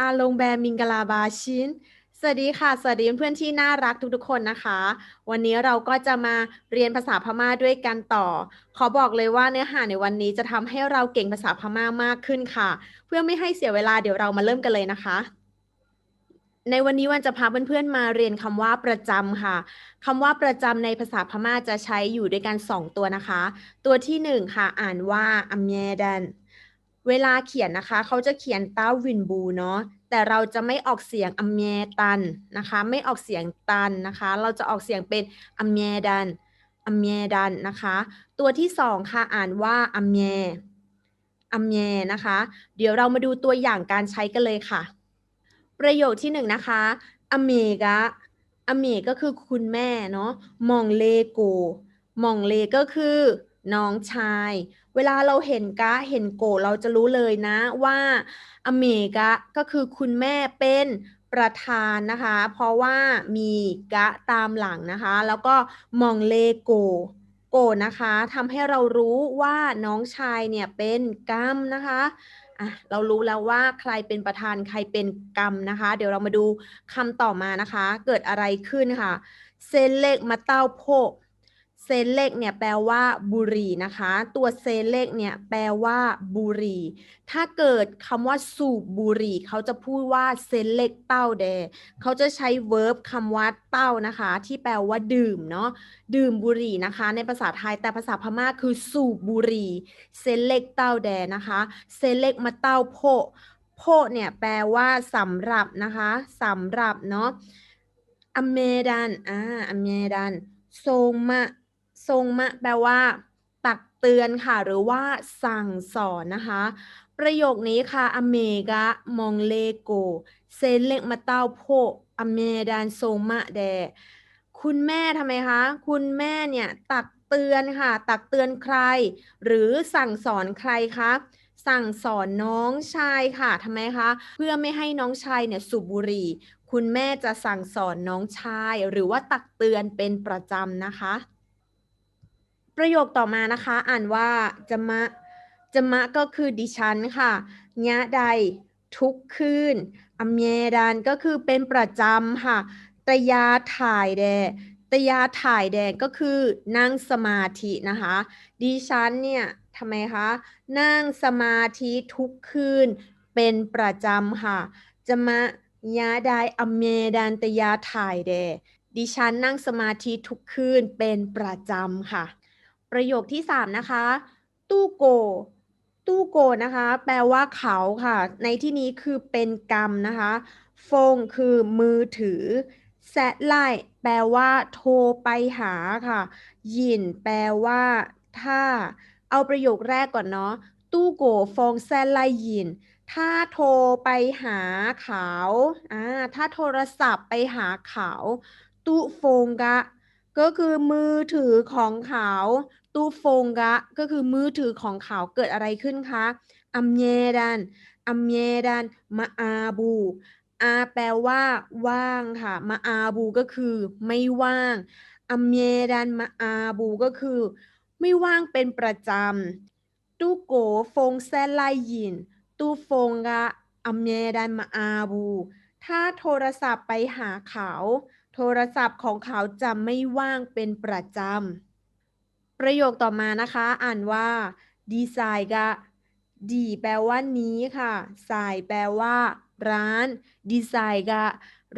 อาลงแบมิงกลาบาชินสวัสดีค่ะ สวัสดีเพื่อนที่น่ารักทุกๆคนนะคะ วันนี้เราก็จะมาเรียนภาษาพม่าด้วยกันต่อ ขอบอกเลยว่าเนื้อหาในวันนี้จะทำให้เราเก่งภาษาพม่ามากขึ้นค่ะ เพื่อไม่ให้เสียเวลาเดี๋ยวเรามาเริ่มกันเลยนะคะ ในวันนี้วันจะพาเพื่อนๆมาเรียนคำว่าประจำค่ะคำว่าประจำในภาษาพม่าจะใช้อยู่ด้วยกันสองตัวนะคะ ตัวที่หนึ่งค่ะ อ่านว่าอัมเมดัน เวลาเขียนนะคะ เขาจะเขียนต้าวินบูเนาะแต่เราจะไม่ออกเสียงอัมเมตันนะคะ ไม่ออกเสียงตันนะคะ เราจะออกเสียงเป็นอัมเมดันอัมเมดันนะคะ ตัวที่สองค่ะอ่านว่าอัมเมอัมเมนะคะ เดี๋ยวเรามาดูตัวอย่างการใช้กันเลยค่ะ ประโยคที่หนึ่งนะคะอเมกะอเมก็คือคุณแม่เนาะมองเลโกมองเลก็คือ น้องชาย เวลาเราเห็นกะเห็นโกเราจะรู้เลยนะว่าอเมกะก็คือคุณแม่เป็นประธานนะคะ เพราะว่ามีกะตามหลังนะคะ แล้วก็มองเลโกโกนะคะทำให้เรารู้ว่าน้องชายเนี่ยเป็นกัมนะคะอะเรารู้แล้วว่าใครเป็นประธานใครเป็นกรรมนะคะ เดี๋ยวเรามาดูคำต่อมานะคะ เกิดอะไรขึ้นค่ะเซนเลกมาเต้าโพ เซนเล็กเนี่ยแปลว่าบุรีนะคะ ตัวเซนเล็กเนี่ยแปลว่าบุรีถ้าเกิดคำว่าสูบบุรีเขาจะพูดว่าเซนเล็กเต้าแดเขาจะใช้ verb คำว่าเต้านะคะ ที่แปลว่าดื่มเนาะดื่มบุรีนะคะ ในภาษาไทยแต่ภาษาพม่าคือสูบบุรีเซนเล็กเต้าแดนะคะเซนเล็กมาเต้าโพโพเนี่ยแปลว่าสำหรับนะคะสำหรับเนาะอเมดันอ่าอเมดันทรงมะ ทรงมะแปลว่า ตักเตือนค่ะ หรือว่าสั่งสอนนะคะ ประโยคนี้ค่ะ อเมกะมองเลโก เซนเล็กมาเต้าโพอเมดันทรงมะแด คุณแม่ทำไมคะ คุณแม่เนี่ยตักเตือนค่ะ ตักเตือนใคร หรือสั่งสอนใครคะสั่งสอนน้องชายค่ะทำไมคะ เพื่อไม่ให้น้องชายเนี่ยสูบบุหรี่ คุณแม่จะสั่งสอนน้องชาย หรือว่าตักเตือนเป็นประจำนะคะ ประโยคต่อมานะคะ อ่านว่าจะมะจะมะก็คือดิฉันค่ะญะใดทุกคืนอเมดันก็คือเป็นประจำค่ะตยาถ่ายแดตยาถ่ายแดงก็คือนั่งสมาธินะคะ ดิฉันเนี่ยทำไมคะนั่งสมาธิทุกคืนเป็นประจำค่ะ จะมายาได้อเมดันตยาถ่ายแดดิฉันนั่งสมาธิทุกคืนเป็นประจำค่ะ ประโยคที่สามนะคะ ตู้โก ตู้โกนะคะ แปลว่าเขาค่ะ ในที่นี้คือเป็นกรรมนะคะ ฟงคือมือถือแซดไลแปลว่า โทรไปหาค่ะ ยิน แปลว่า ถ้า เอาประโยคแรกก่อนเนาะ ตู้โกฟงแซดไลยิน ถ้าโทรไปหาเขา อ่า ถ้าโทรศัพท์ไปหาเขา ตู้ฟงกะ ก็คือมือถือของเขาตู้ฟงกะ ก็คือมือถือของเขาเกิดอะไรขึ้นคะอัมเยดันอัมเยดันมาอาบูอาแปลว่าว่างค่ะ มาอาบูก็คือไม่ว่างอัมเยดันมาอาบูก็คือ ไม่ว่างเป็นประจำตู้โกฟงแซไลยินตู้ฟงกะอัมเยดันมาอาบู ถ้าโทรศัพท์ไปหาเขา โทรศัพท์ของเขาจะไม่ว่างเป็นประจำ ประโยคต่อมานะคะ อ่านว่าดีไซน์กะดีแปลว่านี้ค่ะสายแปลว่า ร้าน ดีไซน์กะ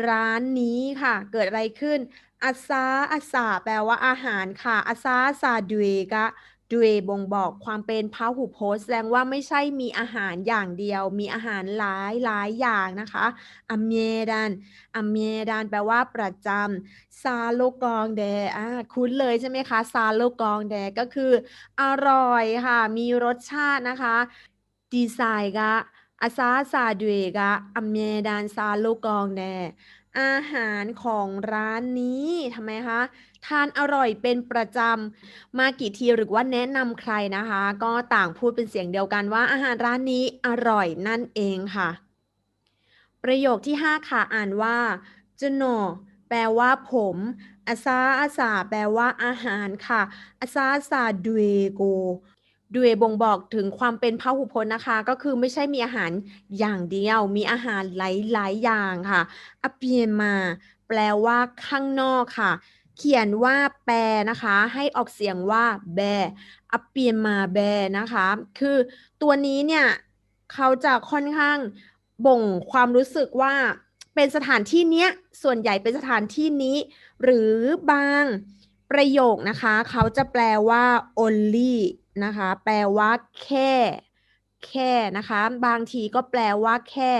ร้านนี้ค่ะ เกิดอะไรขึ้นอาซาอาซาแปลว่าอาหารค่ะอาซาอาซาดเวกะ ดูเวบ่งบอกความเป็นพาหูพจน์แสดงว่าไม่ใช่มีอาหารอย่างเดียว มีอาหารหลายหลายอย่างนะคะอเมดันอเมดันแปลว่าประจำซาโลกองแดอ่าคุ้นเลยใช่ไหมคะซาโลกองแดก็คือ อร่อยค่ะ มีรสชาตินะคะดีไซน์กะอาซาซาดูเวกะอเมดันซาโลกองแด อาหารของร้านนี้ทำไมคะทานอร่อยเป็นประจำมากี่ทีหรือว่าแนะนำใครนะคะ ก็ต่างพูดเป็นเสียงเดียวกันว่าอาหารร้านนี้อร่อยนั่นเองค่ะ ประโยคที่ 5 ค่ะอ่านว่าจโนแปลว่าผมอาซาอาซาแปลว่าอาหารค่ะอาซาอาซาดูเอโก ด้วยบ่งบอกถึงความเป็นพหุพจน์นะคะ ก็คือไม่ใช่มีอาหารอย่างเดียว มีอาหารหลาย ๆ อย่างค่ะอเปียมาแปลว่าข้างนอกค่ะ เขียนว่าแปลนะคะ ให้ออกเสียงว่าแบอเปียมาแบนะคะ คือตัวนี้เนี่ยเขาจะค่อนข้างบ่งความรู้สึกว่าเป็นสถานที่เนี้ยส่วนใหญ่เป็นสถานที่นี้ หรือบางประโยคนะคะ เขาจะแปลว่า only นะคะ แปลว่าแค่ แค่นะคะ บางทีก็แปลว่าแค่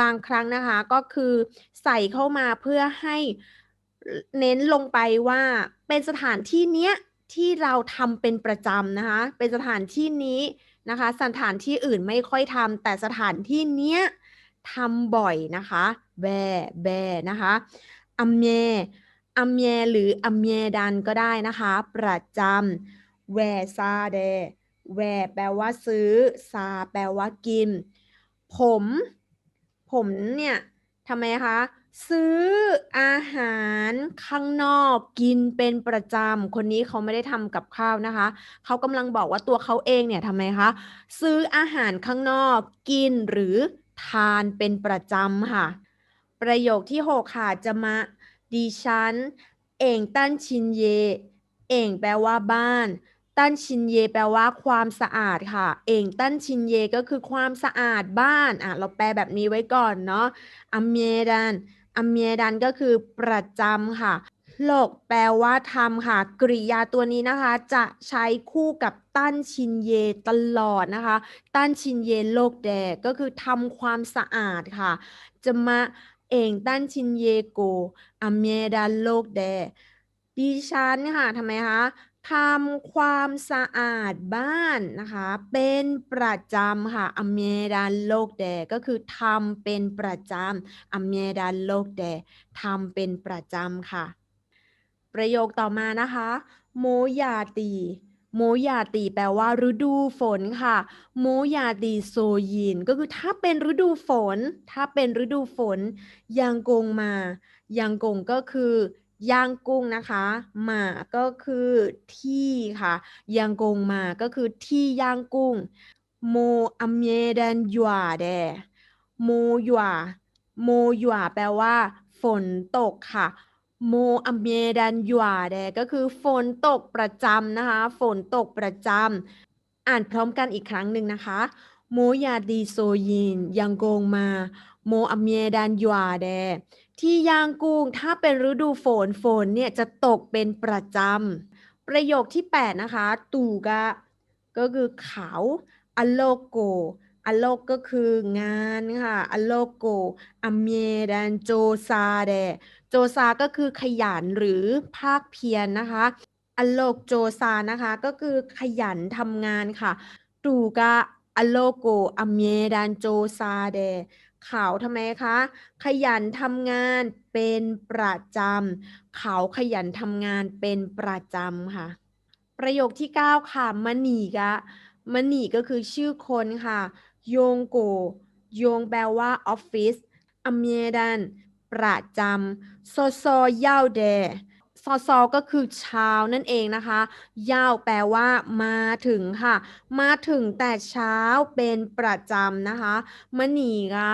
บางครั้งนะคะ ก็คือใส่เข้ามาเพื่อให้เน้นลงไปว่าเป็นสถานที่เนี้ยที่เราทำเป็นประจำนะคะ เป็นสถานที่นี้นะคะ สถานที่อื่นไม่ค่อยทำแต่สถานที่เนี้ยทำบ่อยนะคะแบแบนะคะอัมเมอัมเมหรืออัมเมดันก็ได้นะคะ ประจำ แวซาเดแวแปลว่าซื้อ ซา แปลว่ากิน ผม ผมเนี่ยทำไมคะ ซื้ออาหารข้างนอกกินเป็นประจำ คนนี้เขาไม่ได้ทำกับข้าวนะคะ เขากำลังบอกว่าตัวเขาเองเนี่ยทำไมคะ ซื้ออาหารข้างนอกกินหรือทานเป็นประจำค่ะ ประโยคที่6ค่ะจะมาดิฉัน เองตั้นชินเย เองแปลว่าบ้าน ตั้นชินเยแปลว่าความสะอาดค่ะ เองตั้นชินเยก็คือความสะอาดบ้านอะเราแปลแบบนี้ไว้ก่อนเนาะอัมเมดันอัมเมดันก็คือประจำค่ะโลกแปลว่าทำค่ะ กริยาตัวนี้นะคะ จะใช้คู่กับตั้นชินเยตลอดนะคะ ตั้นชินเยโลกแดก็คือทำความสะอาดค่ะ จะมาเองตั้นชินเยโกอเมดันโลกแดดิฉันค่ะทำไมคะ ทำความสะอาดบ้านนะคะ เป็นประจำค่ะอเมดันโลกแดก็คือทำเป็นประจำอเมดันโลกแดทำเป็นประจำค่ะ ประโยคต่อมานะคะโมยาตีโมยาตีแปลว่าฤดูฝนค่ะโมยาตีโซยิน ก็คือถ้าเป็นฤดูฝน ถ้าเป็นฤดูฝนยังกงมายังกงก็คือ ย่างกุ้งนะคะหมาก็คือที่ค่ะยังกงมาก็คือที่ย่างกุ้งโมอเมเดนยัวแดโมยัวโมยัวแปลว่า ฝนตกค่ะโมอเมเดนยัวแดก็คือฝนตกประจำนะคะ ฝนตกประจำอ่านพร้อมกันอีกครั้งหนึ่งนะคะโมยาดีโซยินยังกงมาโมอเมเดนยัวแด ที่ย่างกุ้งถ้าเป็นฤดูฝนฝนเนี่ยจะตกเป็นประจำ ประโยคที่ 8 นะคะ ตูกะก็คือเขาอโลโกอโลกก็คืองานค่ะอโลโกอเมดันโจซาเดโจซาก็คือขยันหรือภาคเพียรนนะคะอโลกโจซานะคะก็คือขยันทำงานค่ะตูกะอโลโกอเมดันโจซาเด เขาทำไมคะ ขยันทำงานเป็นประจำเขาขยันทำงานเป็นประจำค่ะ ประโยคที่ 9 ค่ะมณีกะมณีก็คือชื่อคนค่ะ โยงโก โยงแปลว่าออฟฟิศอเมดัน ประจำโซโซเย่าเด ซอซอก็คือเช้านั่นเองนะคะยาวแปลว่ามาถึงค่ะ มาถึงแต่เช้าเป็นประจำนะคะมณีกะ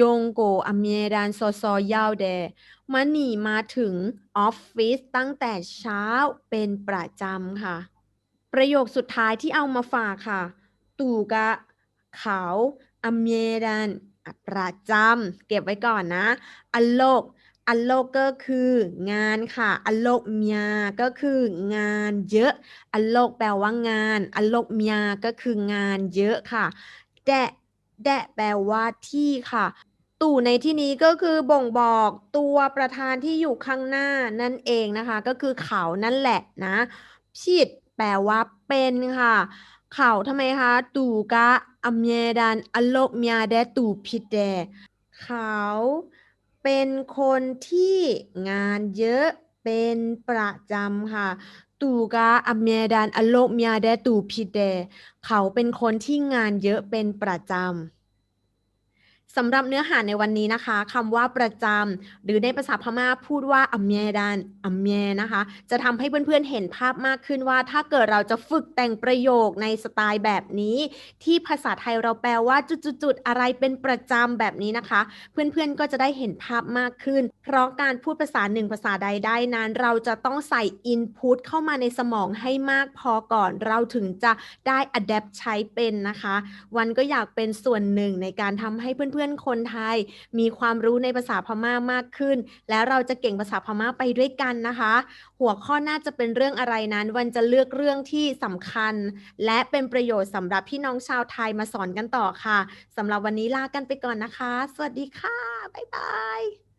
ยงโกอเมดันซโซเย่าเดมณีมาถึงออฟฟิศตั้งแต่เช้าเป็นประจำค่ะ ประโยคสุดท้ายที่เอามาฝากค่ะ ตู่กะเขาอเมดันประจำเก็บไว้ก่อนนะอโลก อโลกก็คืองานค่ะอโลกเมียก็คืองานเยอะอโลกแปลว่างานอโลกเมียก็คืองานเยอะค่ะ แดะแดะแปลว่าที่ค่ะ ตู่ในที่นี้ก็คือบ่งบอกตัวประธานที่อยู่ข้างหน้านั่นเองนะคะ ก็คือเขานั่นแหละนะผิดแปลว่าเป็นค่ะ เขาทำไมคะ ตู่กะอเมดันอโลกเมียแดตู่ผิดแดเขา เป็นคนที่งานเยอะเป็นประจำค่ะ ตูกาอเมดันอโลกเมียแดตูพิเด เขาเป็นคนที่งานเยอะเป็นประจำ สำหรับเนื้อหาในวันนี้นะคะคำว่าประจำหรือในภาษาพม่าพูดว่าอัมเมดันอัมเมนะคะ จะทำให้เพื่อนๆเห็นภาพมากขึ้นว่า ถ้าเกิดเราจะฝึกแต่งประโยคในสไตล์แบบนี้ ที่ภาษาไทยเราแปลว่าจุดๆอะไรเป็นประจำแบบนี้นะคะ เพื่อนๆก็จะได้เห็นภาพมากขึ้น เพราะการพูดภาษาหนึ่งภาษาใดได้นั้น เราจะต้องใส่ input เข้ามาในสมองให้มากพอก่อน เราถึงจะได้ adapt ใช้เป็นนะคะ วันก็อยากเป็นส่วนหนึ่งในการทำให้เพื่อนๆื่อนคนไทย มีความรู้ในภาษาพม่ามากขึ้น แล้วเราจะเก่งภาษาพม่าไปด้วยกันนะคะ หัวข้อน่าจะเป็นเรื่องอะไรนั้น วันจะเลือกเรื่องที่สำคัญ และเป็นประโยชน์สำหรับพี่น้องชาวไทยมาสอนกันต่อค่ะสำหรับวันนี้ลากันไปก่อนนะคะ สวัสดีค่ะบ๊ายบาย